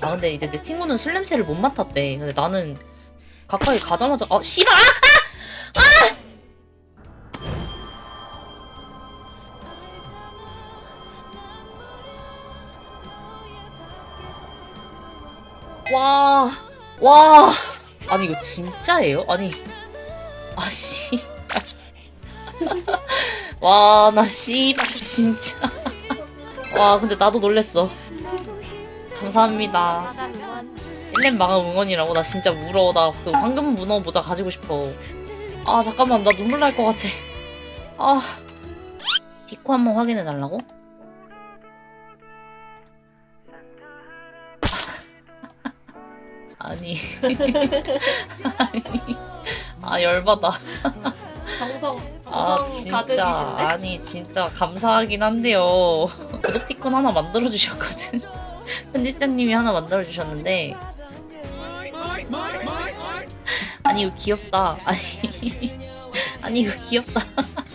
아 근데 이제 내 친구는 술 냄새를 못 맡았대. 근데 나는 가까이 가자마자 아 씨발 아! 와, 와. 아니, 이거 진짜예요? 아니, 아, 씨. 와, 나 씨발, 진짜. 와, 근데 나도 놀랬어. 감사합니다. 1렘 망한 응원이라고? 나 진짜 울어. 나 그 황금 문어 모자 가지고 싶어. 아, 잠깐만. 나 눈물 날 것 같아. 아. 디코 한번 확인해 달라고? 아니. 아니. 아, 열받아. 정성 아, 정성 진짜. 가득이신데? 아니, 진짜 감사하긴 한데요. 구독티콘 하나 만들어 주셨거든. 편집장님이 하나 만들어 주셨는데. 아니, 이거 귀엽다. 아니. 아니, 이거 귀엽다.